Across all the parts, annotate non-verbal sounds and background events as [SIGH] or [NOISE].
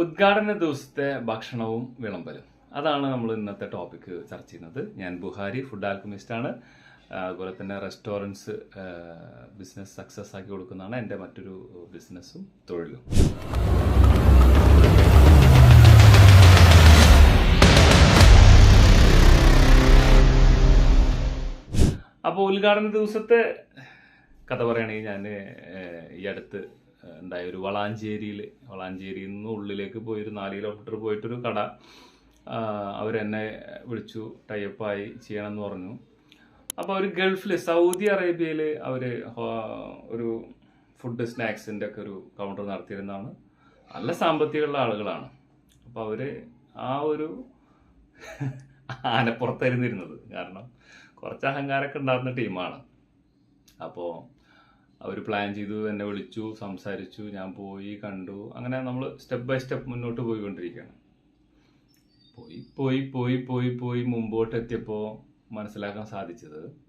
ഉദ്ഘാടന ദിവസത്തെ ഭക്ഷണവും വിളമ്പലും. അതാണ് നമ്മൾ ഇന്നത്തെ ടോപ്പിക്ക് ചർച്ച ചെയ്യുന്നത്. ഞാൻ ബുഹാരി ഫുഡ് ആൽക്കമിസ്റ്റാണ് അതുപോലെ തന്നെ റെസ്റ്റോറന്റ്സ് ബിസിനസ് സക്സസ് ആക്കി കൊടുക്കുന്നതാണ് എന്റെ മറ്റൊരു ബിസിനസ്സും തൊഴിലും. അപ്പോൾ ഉദ്ഘാടന ദിവസത്തെ കഥ പറയുകയാണെങ്കിൽ ഞാൻ ഈ അടുത്ത് ഉണ്ടായ ഒരു വളാഞ്ചേരിയിൽ വളാഞ്ചേരിയിൽ നിന്ന് ഉള്ളിലേക്ക് പോയി ഒരു നാല് കിലോമീറ്റർ പോയിട്ടൊരു കട. അവരെന്നെ വിളിച്ചു ടൈപ്പായി ചെയ്യണമെന്ന് പറഞ്ഞു. അപ്പോൾ അവർ ഗൾഫിൽ സൗദി അറേബ്യയിൽ അവർ ഒരു ഫുഡ് സ്നാക്സിന്റെ ഒക്കെ ഒരു കൗണ്ടർ നടത്തിയിരുന്നതാണ്. നല്ല സാമ്പത്തികമുള്ള ആളുകളാണ്. അപ്പോൾ അവർ ആ ഒരു [LAUGHS] ആനപ്പുറത്തായിരുന്നു ഇരുന്നത്. കാരണം കുറച്ച് അഹങ്കാരമൊക്കെ ഉണ്ടാകുന്ന ടീമാണ്. അപ്പോൾ അവർ പ്ലാൻ ചെയ്തു എന്നെ വിളിച്ചു സംസാരിച്ചു ഞാൻ പോയി കണ്ടു. അങ്ങനെ നമ്മൾ സ്റ്റെപ്പ് ബൈ സ്റ്റെപ്പ് മുന്നോട്ട് പോയിക്കൊണ്ടിരിക്കുകയാണ്. പോയി പോയി പോയി പോയി പോയി മുമ്പോട്ട് എത്തിയപ്പോൾ മനസ്സിലാക്കാൻ സാധിച്ചത്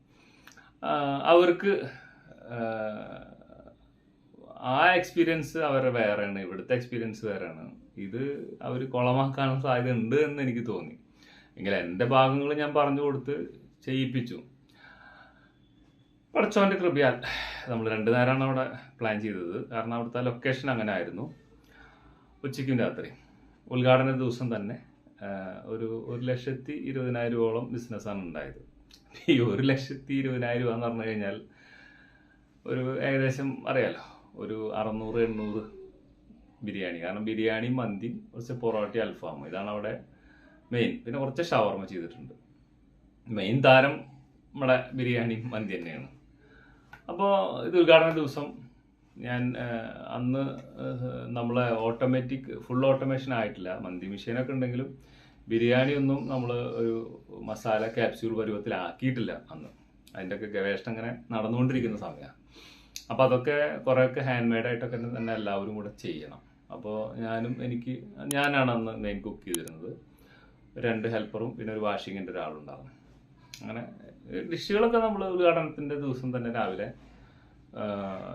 അവർക്ക് ആ, എക്സ്പീരിയൻസ് അവരുടെ വേറെയാണ് ഇവിടുത്തെ എക്സ്പീരിയൻസ് വേറെയാണ്. ഇത് അവർ കുളമാക്കാനുള്ള സാധ്യത ഉണ്ട് എന്ന് എനിക്ക് തോന്നി. എങ്കിൽ എന്റെ ഭാഗങ്ങൾ ഞാൻ പറഞ്ഞു കൊടുത്ത് ചെയ്യിപ്പിച്ചു. പടച്ചോന്റെ കൃപയാൽ നമ്മൾ രണ്ട് നേരമാണ് അവിടെ പ്ലാൻ ചെയ്തത്. കാരണം അവിടുത്തെ ലൊക്കേഷൻ അങ്ങനെ ആയിരുന്നു. ഉച്ചയ്ക്കും രാത്രി. ഉദ്ഘാടന ദിവസം തന്നെ ഒരു ഒരു ലക്ഷത്തി ഇരുപതിനായിരം രൂപയോളം ബിസിനസ്സാണ് ഉണ്ടായത്. ഈ ഒരു ലക്ഷത്തി ഇരുപതിനായിരം രൂപ എന്ന് പറഞ്ഞു കഴിഞ്ഞാൽ ഒരു ഏകദേശം അറിയാലോ ഒരു അറുന്നൂറ് എണ്ണൂറ് ബിരിയാണി. കാരണം ബിരിയാണി മന്തി കുറച്ച് പൊറോട്ട അൽഫാം ഇതാണ് അവിടെ മെയിൻ പിന്നെ കുറച്ച് ഷവർമ ചെയ്തിട്ടുണ്ട്. മെയിൻ താരം നമ്മുടെ ബിരിയാണി മന്തി തന്നെയാണ്. അപ്പോൾ ഇത് ഉദ്ഘാടന ദിവസം ഞാൻ അന്ന് നമ്മളെ ഓട്ടോമാറ്റിക് ഫുൾ ഓട്ടോമേഷൻ ആയിട്ടില്ല. മന്തി മെഷീനൊക്കെ ഉണ്ടെങ്കിലും ബിരിയാണി ഒന്നും നമ്മൾ ഒരു മസാല ക്യാപ്സ്യൂൾ പരുവത്തിലാക്കിയിട്ടില്ല അന്ന്. അതിന്റെയൊക്കെ ഗവേഷണം ഇങ്ങനെ നടന്നുകൊണ്ടിരിക്കുന്ന സമയമാണ് അപ്പോൾ അതൊക്കെ കുറേയൊക്കെ ഹാൻഡ് മെയ്ഡായിട്ടൊക്കെ തന്നെ എല്ലാവരും കൂടെ ചെയ്യണം. അപ്പോൾ ഞാനും എനിക്ക് ഞാനാണ് അന്ന് മെയിൻ കുക്ക് ചെയ്തിരുന്നത്. രണ്ട് ഹെൽപ്പറും പിന്നെ ഒരു വാഷിങ്ങിന്റെ ഒരാളുണ്ടാകും അങ്ങനെ ഡിഷുകളൊക്കെ നമ്മൾ ഉദ്ഘാടനത്തിന്റെ ദിവസം തന്നെ രാവിലെ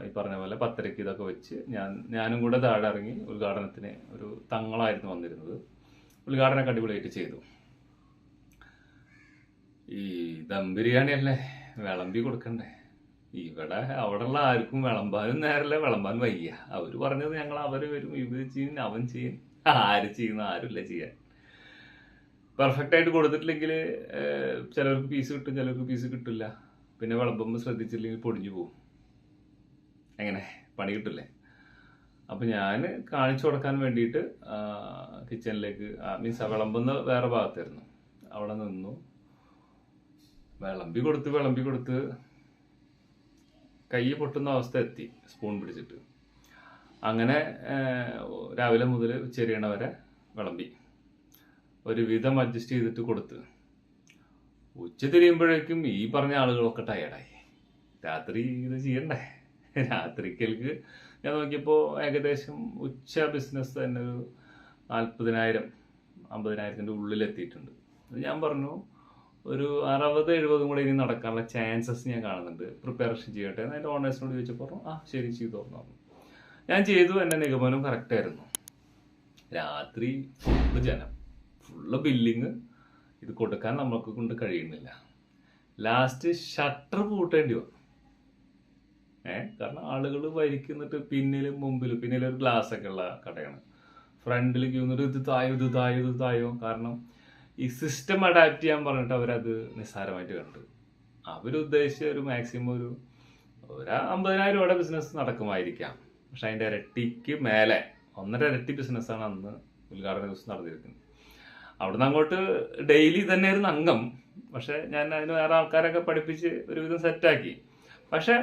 ഈ പറഞ്ഞ പോലെ പത്തരയ്ക്ക് ഇതൊക്കെ വെച്ച് ഞാൻ ഞാനും കൂടെ താഴെ ഇറങ്ങി ഉദ്ഘാടനത്തിന് ഒരു തങ്ങളായിരുന്നു വന്നിരുന്നത്. ഉദ്ഘാടനം അടിപൊളിയായിട്ട് ചെയ്തു. ഈ ദം ബിരിയാണി അല്ലേ? വിളമ്പി കൊടുക്കണ്ടേ? ഇവിടെ അവിടെ ഉള്ള ആർക്കും വിളമ്പാനും നേരല്ല വിളമ്പാൻ വയ്യ. അവർ പറഞ്ഞത് ഞങ്ങൾ അവർ വരും ഇവർ ചെയ്യും അവൻ ചെയ്യും. ആര് ചെയ്യുന്ന ആരുമില്ല ചെയ്യാൻ. പെർഫെക്റ്റ് ആയിട്ട് കൊടുത്തിട്ടില്ലെങ്കിൽ ചിലർക്ക് പീസ് കിട്ടും ചിലർക്ക് പീസ് കിട്ടില്ല. പിന്നെ വിളമ്പുമ്പോൾ ശ്രദ്ധിച്ചില്ലെങ്കിൽ പൊടിഞ്ഞു പോകും എങ്ങനെ? പണി കിട്ടില്ലേ? അപ്പം ഞാൻ കാണിച്ചു കൊടുക്കാൻ വേണ്ടിയിട്ട് കിച്ചണിലേക്ക് മീൻസ് വിളമ്പുന്ന വേറെ ഭാഗത്തായിരുന്നു. അവിടെ നിന്നു. വിളമ്പി കൊടുത്ത് വിളമ്പി കൊടുത്ത് കൈ പൊട്ടുന്ന അവസ്ഥ എത്തി സ്പൂൺ പിടിച്ചിട്ട്. അങ്ങനെ രാവിലെ മുതൽ ഉച്ചരിയണ വരെ വിളമ്പി. ഒരു വിധം അഡ്ജസ്റ്റ് ചെയ്തിട്ട് കൊടുത്ത്. ഉച്ച തിരിയുമ്പോഴേക്കും ഈ പറഞ്ഞ ആളുകളൊക്കെ ടയർഡായി രാത്രി ഇത് ചെയ്യണ്ടേ? രാത്രിക്കൽക്ക് ഞാൻ നോക്കിയപ്പോൾ ഏകദേശം ഉച്ച ബിസിനസ് തന്നെ ഒരു നാൽപ്പതിനായിരം അമ്പതിനായിരത്തിന്റെ ഉള്ളിലെത്തിയിട്ടുണ്ട്. അത് ഞാൻ പറഞ്ഞു ഒരു അറുപത് എഴുപതും കൂടെ ഇനി നടക്കാനുള്ള ചാൻസസ് ഞാൻ കാണുന്നുണ്ട്. പ്രിപ്പറേഷൻ ചെയ്യട്ടെ എന്ന് എന്റെ ഓണേഴ്സിനോട് ചോദിച്ചപ്പോൾ പറഞ്ഞു ആ ശരി ചെയ്തു പറഞ്ഞു. ഞാൻ ചെയ്തു എന്റെ നിഗമനം കറക്റ്റായിരുന്നു രാത്രി ജനം ഫുള്ള് ബില്ലിങ് ഇത് കൊടുക്കാൻ നമുക്ക് കൊണ്ട് കഴിയുന്നില്ല. ലാസ്റ്റ് ഷട്ടർ പൂട്ടേണ്ടി വന്നു. ഏ കാരണം ആളുകൾ വരിക്കുന്നിട്ട് പിന്നിലും മുമ്പിലും പിന്നിലും ഒരു ഗ്ലാസ് ഒക്കെ ഉള്ള കടയാണ്. ഫ്രണ്ടിൽ ക്യൂന്നിട്ട് ഇത് തായോ ഇത് തായോ ഇത് തായോ. കാരണം ഈ സിസ്റ്റം അഡാപ്റ്റ് ചെയ്യാൻ പറഞ്ഞിട്ട് അവരത് നിസ്സാരമായിട്ട് കണ്ടു. അവരുദ്ദേശിച്ച ഒരു മാക്സിമം ഒരു ഒരു അമ്പതിനായിരം രൂപയുടെ ബിസിനസ് നടക്കുമായിരിക്കാം. പക്ഷെ അതിന്റെ ഇരട്ടിക്ക് മേലെ ഒന്നര ഇരട്ടി ബിസിനസ്സാണ് അന്ന് ഉദ്ഘാടന ദിവസം നടന്നിരിക്കുന്നത്. അവിടുന്ന് അങ്ങോട്ട് ഡെയിലി തന്നെ ഒരു അംഗം. പക്ഷെ ഞാൻ അതിന് വേറെ ആൾക്കാരൊക്കെ പഠിപ്പിച്ച് ഒരുവിധം സെറ്റാക്കി പക്ഷെ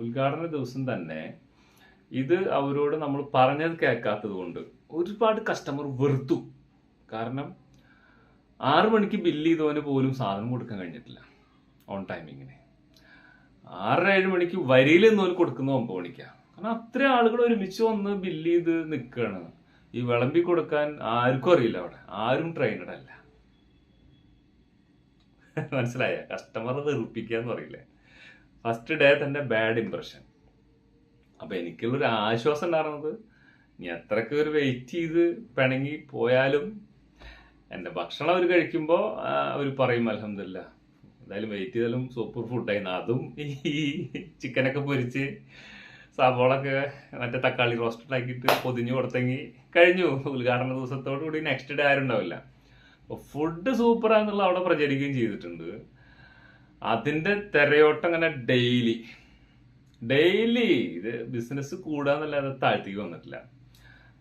ഉദ്ഘാടന ദിവസം തന്നെ ഇത് അവരോട് നമ്മൾ പറഞ്ഞത് കേൾക്കാത്തത് കൊണ്ട് ഒരുപാട് കസ്റ്റമർ വെറുത്തു. കാരണം ആറു മണിക്ക് ബില്ല് ചെയ്തവന് പോലും സാധനം കൊടുക്കാൻ കഴിഞ്ഞിട്ടില്ല ഓൺ ടൈമിങ്ങിന് ആറര ഏഴ് മണിക്ക് വരിയിൽ നിന്നോൽ കൊടുക്കുന്ന ഒമ്പത് മണിക്കാണ് കാരണം അത്രയും ആളുകൾ ഒരുമിച്ച് വന്ന് ബില്ല് ചെയ്ത് നിൽക്കുകയാണ് ഈ വിളമ്പി കൊടുക്കാൻ ആർക്കും അറിയില്ല അവിടെ. ആരും ട്രെയിനഡ് അല്ല. മനസ്സിലായ? കസ്റ്റമർ വെറുപ്പിക്കുക പറയില്ലേ? ഫസ്റ്റ് ഡേ തന്നെ ബാഡ് ഇംപ്രഷൻ അപ്പൊ എനിക്കുള്ളൊരു ആശ്വാസം ഉണ്ടായിരുന്നത് ഇനി അത്രയ്ക്ക് ഒരു വെയിറ്റ് ചെയ്ത് പിണങ്ങി പോയാലും എന്റെ ഭക്ഷണം അവർ കഴിക്കുമ്പോൾ അവർ പറയും അലഹമില്ല എന്തായാലും വെയിറ്റ് ചെയ്താലും സൂപ്പർ ഫുഡായിരുന്നു അതും ഈ ചിക്കനൊക്കെ പൊരിച്ച് സവോളൊക്കെ മറ്റേ തക്കാളി റോസ്റ്റഡ് ആക്കിയിട്ട് പൊതിഞ്ഞു കൊടുത്തെങ്കിൽ കഴിഞ്ഞു. ഉദ്ഘാടന ദിവസത്തോടു കൂടി നെക്സ്റ്റ് ഡേ ആരും ഉണ്ടാവില്ല. അപ്പോൾ ഫുഡ് സൂപ്പറാന്നുള്ള അവിടെ പ്രചരിക്കുകയും ചെയ്തിട്ടുണ്ട്. അതിന്റെ തിരയോട്ടം അങ്ങനെ ഡെയിലി ഡെയിലി ഇത് ബിസിനസ് കൂടാന്നല്ലാതെ താഴ്ത്തിക്ക് വന്നിട്ടില്ല.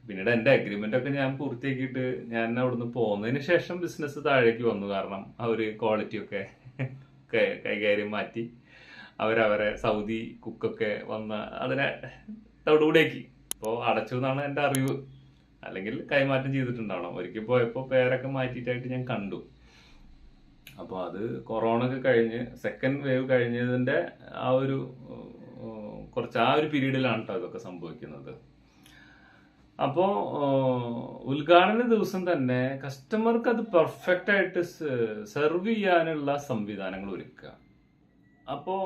പിന്നീട് എന്റെ അഗ്രിമെന്റ് ഒക്കെ ഞാൻ പൂർത്തിയാക്കിയിട്ട് ഞാൻ അവിടുന്ന് പോകുന്നതിന് ശേഷം ബിസിനസ് താഴേക്ക് വന്നു. കാരണം ആ ഒരു ക്വാളിറ്റിയൊക്കെ കൈകാര്യം മാറ്റി. അവരവരെ സൗദി കുക്കൊക്കെ വന്ന് അതിനെ തവിടുകൂടിയാക്കി ഇപ്പോൾ അടച്ചു എന്നാണ് എന്റെ അറിവ്. അല്ലെങ്കിൽ കൈമാറ്റം ചെയ്തിട്ടുണ്ടാവണം. ഒരിക്കൽ പോയപ്പോൾ പേരൊക്കെ മാറ്റിയിട്ടായിട്ട് ഞാൻ കണ്ടു. അപ്പോൾ അത് കൊറോണ ഒക്കെ കഴിഞ്ഞ് സെക്കൻഡ് വേവ് കഴിഞ്ഞതിന്റെ ആ ഒരു കുറച്ച് ആ ഒരു പീരീഡിലാണ് കേട്ടോ ഇതൊക്കെ സംഭവിക്കുന്നത്. അപ്പോൾ ഉദ്ഘാടന ദിവസം തന്നെ കസ്റ്റമർക്ക് അത് പെർഫെക്റ്റ് ആയിട്ട് സെർവ് ചെയ്യാനുള്ള സംവിധാനങ്ങൾ ഒരുക്കുക. അപ്പോൾ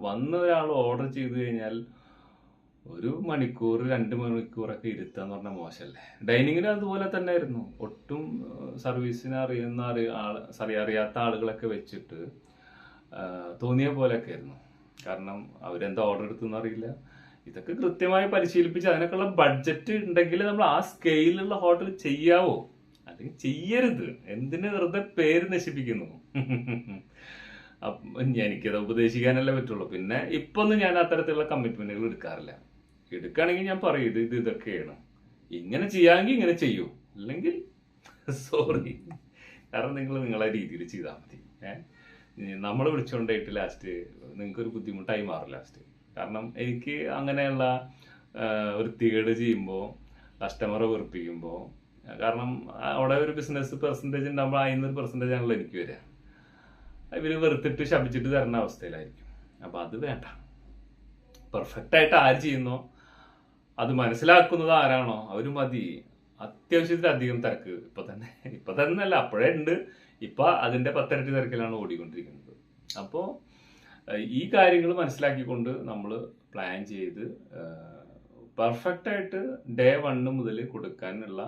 വന്ന ഒരാൾ ഓർഡർ ചെയ്തു കഴിഞ്ഞാൽ ഒരു മണിക്കൂർ രണ്ട് മണിക്കൂറൊക്കെ ഇരുത്താന്ന് പറഞ്ഞാൽ മോശമല്ലേ ഡൈനിങ്ങിൽ അതുപോലെ തന്നെ ആയിരുന്നു ഒട്ടും സർവീസിനെ അറിയുന്ന അറിയ ആൾ സറി അറിയാത്ത ആളുകളൊക്കെ വെച്ചിട്ട് തോന്നിയ പോലെയൊക്കെ ആയിരുന്നു കാരണം അവരെന്താ ഓർഡർ എടുത്തെന്ന് അറിയില്ല. ഇതൊക്കെ കൃത്യമായി പരിശീലിപ്പിച്ച് അതിനൊക്കെയുള്ള ബഡ്ജറ്റ് ഉണ്ടെങ്കിൽ നമ്മൾ ആ സ്കെയിലുള്ള ഹോട്ടൽ ചെയ്യാവോ? അല്ലെങ്കിൽ ചെയ്യരുത്. എന്തിന് വെറുതെ പേര് നശിപ്പിക്കുന്നു? [LAUGHS] എനിക്കത് ഉപദേശിക്കാനല്ലേ പറ്റുള്ളൂ. പിന്നെ ഇപ്പൊന്നും ഞാൻ അത്തരത്തിലുള്ള കമ്മിറ്റ്മെന്റുകൾ എടുക്കാറില്ല. എടുക്കുകയാണെങ്കിൽ ഞാൻ പറയും ഇത് ഇത് ഇതൊക്കെയാണ്. ഇങ്ങനെ ചെയ്യാമെങ്കിൽ ഇങ്ങനെ ചെയ്യൂ. അല്ലെങ്കിൽ [LAUGHS] സോറി കാരണം നിങ്ങൾ നിങ്ങളെ രീതിയിൽ ചെയ്താൽ മതി. ഏഹ് നമ്മൾ വിളിച്ചുകൊണ്ടായിട്ട് ലാസ്റ്റ് നിങ്ങൾക്കൊരു ബുദ്ധിമുട്ടായി മാറും ലാസ്റ്റ് കാരണം എനിക്ക് അങ്ങനെയുള്ള ഒരു വൃത്തികേട് ചെയ്യുമ്പോൾ കസ്റ്റമറെ വെറുപ്പിക്കുമ്പോൾ കാരണം അവിടെ ഒരു ബിസിനസ് പെർസെന്റേജ് ഉണ്ടാകുമ്പോൾ അതിൽ ഒരു പെർസെന്റേജ് ആണല്ലോ എനിക്ക് വരിക. ഇവർ വെറുത്തിട്ട് ശപിച്ചിട്ട് തരുന്ന അവസ്ഥയിലായിരിക്കും. അപ്പൊ അത് വേണ്ട. പെർഫെക്റ്റ് ആയിട്ട് ആര് ചെയ്യുന്നു അത് മനസ്സിലാക്കുന്നത് ആരാണോ അവർ മതി. അത്യാവശ്യത്തിലധികം തിരക്ക് ഇപ്പൊ തന്നെ. ഇപ്പൊ തന്നെ അല്ല അപ്പോഴേ ഉണ്ട്. ഇപ്പൊ അതിന്റെ പത്തിരട്ടി തിരക്കിലാണ് ഓടിക്കൊണ്ടിരിക്കുന്നത്. അപ്പോ ഏഹ്, ഈ കാര്യങ്ങൾ മനസ്സിലാക്കിക്കൊണ്ട് നമ്മൾ പ്ലാൻ ചെയ്ത് പെർഫെക്റ്റ് ആയിട്ട് ഡേ വണ്ണ് മുതൽ കൊടുക്കാനുള്ള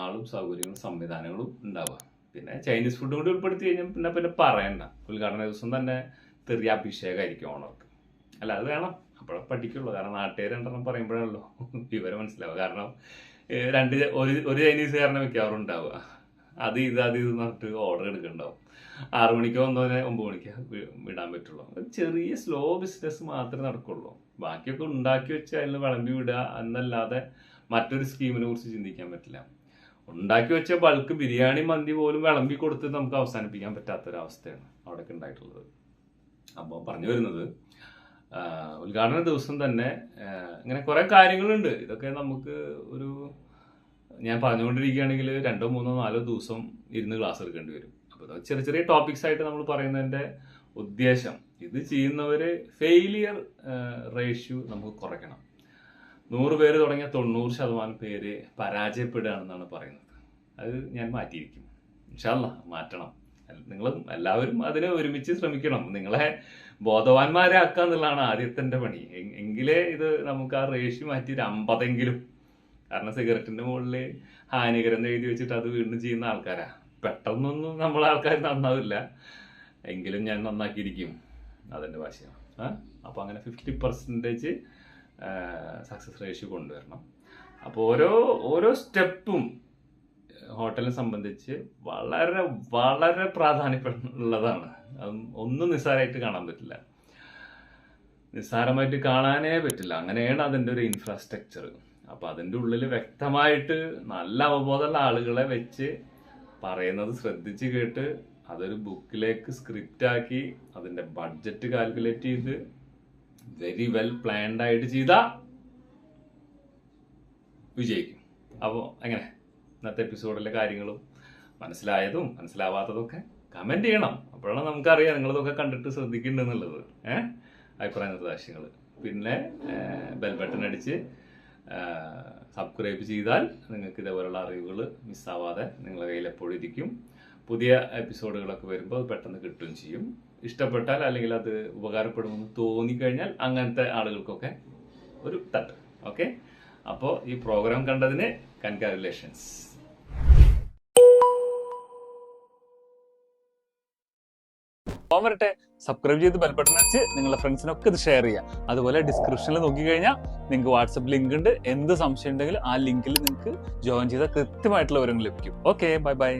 ആളും സൗകര്യങ്ങളും സംവിധാനങ്ങളും ഉണ്ടാവുക. പിന്നെ ചൈനീസ് ഫുഡ് കൂടി ഉൾപ്പെടുത്തി കഴിഞ്ഞാൽ പിന്നെ പിന്നെ പറയണ്ട. ഉദ്ഘാടന ദിവസം തന്നെ തെറിയ അഭിഷേകമായിരിക്കും ഓണർക്ക് അല്ല അത് വേണം. അപ്പോഴേ പഠിക്കുള്ളൂ. കാരണം നാട്ടുകാർ രണ്ടെണ്ണം പറയുമ്പോഴാണല്ലോ വിവരം മനസ്സിലാവുക. കാരണം രണ്ട് ഒരു ചൈനീസ് കാരണം മിക്കവാറും ഉണ്ടാവുക അത് ഇത് അത് ഇത് പറഞ്ഞിട്ട് ഓർഡർ എടുക്കണ്ടാവും. ആറു മണിക്ക് വന്നവനെ ഒമ്പത് മണിക്ക് വിടാൻ പറ്റുള്ളൂ. ചെറിയ സ്ലോ ബിസിനസ് മാത്രമേ നടക്കുള്ളൂ. ബാക്കിയൊക്കെ ഉണ്ടാക്കി വെച്ച് അതിൽ വിളമ്പി വിടുക എന്നല്ലാതെ മറ്റൊരു സ്കീമിനെ കുറിച്ച് ചിന്തിക്കാൻ പറ്റില്ല. ഉണ്ടാക്കി വെച്ച ബൾക്ക് ബിരിയാണി മന്തി പോലും വിളമ്പി കൊടുത്ത് നമുക്ക് അവസാനിപ്പിക്കാൻ പറ്റാത്തൊരവസ്ഥയാണ് അവിടെയൊക്കെ ഉണ്ടായിട്ടുള്ളത്. അപ്പോൾ പറഞ്ഞു വരുന്നത് ഉദ്ഘാടന ദിവസം തന്നെ ഇങ്ങനെ കുറേ കാര്യങ്ങളുണ്ട്. ഇതൊക്കെ നമുക്ക് ഒരു ഞാൻ പറഞ്ഞുകൊണ്ടിരിക്കുകയാണെങ്കിൽ രണ്ടോ മൂന്നോ നാലോ ദിവസം ഇരുന്ന് ക്ലാസ് എടുക്കേണ്ടി വരും. അപ്പോൾ ചെറിയ ചെറിയ ടോപ്പിക്സ് ആയിട്ട് നമ്മൾ പറയുന്നതിന്റെ ഉദ്ദേശം ഇത് ചെയ്യുന്നവര് ഫെയിലിയർ റേഷ്യോ നമുക്ക് കുറയ്ക്കണം. നൂറ് പേര് തുടങ്ങിയ തൊണ്ണൂറ് ശതമാനം പേര് പരാജയപ്പെടുകയാണെന്നാണ് പറയുന്നത്. അത് ഞാൻ മാറ്റിയിരിക്കും. ഇൻഷാല്ല മാറ്റണം. നിങ്ങൾ എല്ലാവരും അതിനെ ഒരുമിച്ച് ശ്രമിക്കണം. നിങ്ങളെ ബോധവാന്മാരെ ആക്കുക എന്നുള്ളതാണ് ആദ്യത്തിന്റെ പണി. എങ്കിലേ ഇത് നമുക്ക് ആ റേഷ്യോ മാറ്റി ഒരു അമ്പതെങ്കിലും. കാരണം സിഗരറ്റിന്റെ മുകളിൽ ഹാനികരം എഴുതി വെച്ചിട്ട് അത് വീണ്ടും ചെയ്യുന്ന ആൾക്കാരാ. പെട്ടെന്നൊന്നും നമ്മൾ ആൾക്കാർ നന്നാവില്ല. എങ്കിലും ഞാൻ നന്നാക്കിയിരിക്കും. അതെന്റെ ഭാഷയാണ്. അപ്പോൾ അങ്ങനെ ഫിഫ്റ്റി പെർസെന്റേജ് സക്സസ് റേഷ്യോ കൊണ്ടുവരണം. അപ്പോൾ ഓരോ ഓരോ സ്റ്റെപ്പും ഹോട്ടലിനെ സംബന്ധിച്ച് വളരെ വളരെ പ്രാധാന്യമുള്ളതാണ് അത് ഒന്നും നിസ്സാരമായിട്ട് കാണാൻ പറ്റില്ല. നിസ്സാരമായിട്ട് കാണാനേ പറ്റില്ല. അങ്ങനെയാണ് അതിന്റെ ഒരു ഇൻഫ്രാസ്ട്രക്ചർ അപ്പോൾ അതിന്റെ ഉള്ളിൽ വ്യക്തമായിട്ട് നല്ല അവബോധമുള്ള ആളുകളെ വെച്ച് പറയുന്നത് ശ്രദ്ധിച്ച് കേട്ട് അതൊരു ബുക്കിലേക്ക് സ്ക്രിപ്റ്റാക്കി അതിന്റെ ബഡ്ജറ്റ് കാൽക്കുലേറ്റ് ചെയ്ത് വെരി വെൽ പ്ലാൻഡ് ആയിട്ട് ചെയ്ത വിജയിക്കും. അപ്പോൾ അങ്ങനെ ഇന്നത്തെ എപ്പിസോഡിലെ കാര്യങ്ങളും മനസ്സിലായതും മനസ്സിലാവാത്തതൊക്കെ കമന്റ് ചെയ്യണം. അപ്പോഴാണ് നമുക്കറിയാം നിങ്ങളിതൊക്കെ കണ്ടിട്ട് ശ്രദ്ധിക്കുന്നുണ്ടെന്നുള്ളത്. ഏഹ് അഭിപ്രായ നിർദ്ദേശങ്ങൾ പിന്നെ ബെൽ ബട്ടൺ അടിച്ച് സബ്സ്ക്രൈബ് ചെയ്താൽ നിങ്ങൾക്ക് ഇതേപോലുള്ള അറിവുകൾ മിസ്സാവാതെ നിങ്ങളുടെ കയ്യിൽ എപ്പോഴും ഇരിക്കും. പുതിയ എപ്പിസോഡുകളൊക്കെ വരുമ്പോൾ അത് പെട്ടെന്ന് കിട്ടുകയും ചെയ്യും. ഇഷ്ടപ്പെട്ടാൽ അല്ലെങ്കിൽ അത് ഉപകാരപ്പെടുമെന്ന് തോന്നിക്കഴിഞ്ഞാൽ അങ്ങനത്തെ ആളുകൾക്കൊക്കെ ഒരു തട്ട്. ഓക്കെ? അപ്പോൾ ഈ പ്രോഗ്രാം കണ്ടതിന് കൺഗ്രാറ്റുലേഷൻസ്. പോകാൻ വരട്ടെ. സബ്സ്ക്രൈബ് ചെയ്ത് ബെൽബട്ടൺ വെച്ച് നിങ്ങളുടെ ഫ്രണ്ട്സിനൊക്കെ ഇത് ഷെയർ ചെയ്യുക അതുപോലെ ഡിസ്ക്രിപ്ഷനിൽ നോക്കിക്കഴിഞ്ഞാൽ നിങ്ങൾക്ക് വാട്സപ്പ് ലിങ്ക് ഉണ്ട്. എന്ത് സംശയം ഉണ്ടെങ്കിലും ആ ലിങ്കിൽ നിങ്ങൾക്ക് ജോയിൻ ചെയ്താൽ കൃത്യമായിട്ടുള്ള വിവരങ്ങൾ ലഭിക്കും. Okay bye bye